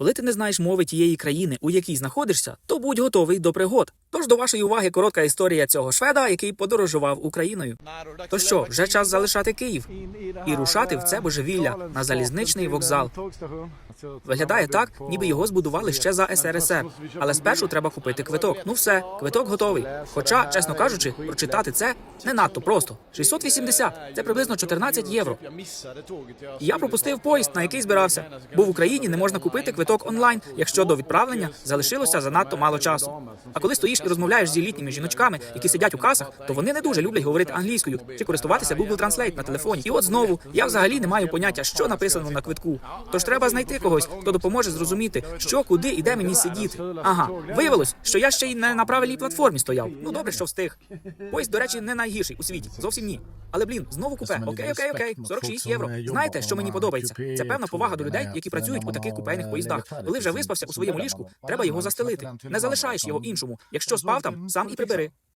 Коли ти не знаєш мови тієї країни, у якій знаходишся, то будь готовий до пригод. Тож до вашої уваги коротка історія цього шведа, який подорожував Україною. То що, вже час залишати Київ і рушати в це божевілля на залізничний вокзал. Виглядає так, ніби його збудували ще за СРСР. Але спершу треба купити квиток. Ну все, квиток готовий. Хоча, чесно кажучи, прочитати це не надто просто. 680 – це приблизно 14 євро. Я пропустив поїзд, на який збирався. Бо в Україні не можна купити квиток онлайн, якщо до відправлення залишилося занадто мало часу. А коли стоїш і розмовляєш зі літніми жіночками, які сидять у касах, то вони не дуже люблять говорити англійською чи користуватися Google Translate на телефоні. І от знову я взагалі не маю поняття, що написано на квитку. Тож треба знайти когось, хто допоможе зрозуміти, що, куди і де мені сидіти. Ага, виявилось, що я ще й не на правильній платформі стояв. Ну добре, що встиг. Поїзд, до речі, не найгірший у світі. Зовсім ні. Але блін, знову купе. Окей, окей, окей. 46 євро. Знаєте, що мені подобається? Це певна повага до людей, які працюють у таких купейних поїздах. Коли вже виспався у своєму ліжку, треба його застелити. Не залишаєш його іншому. Якщо спав там, сам і прибери.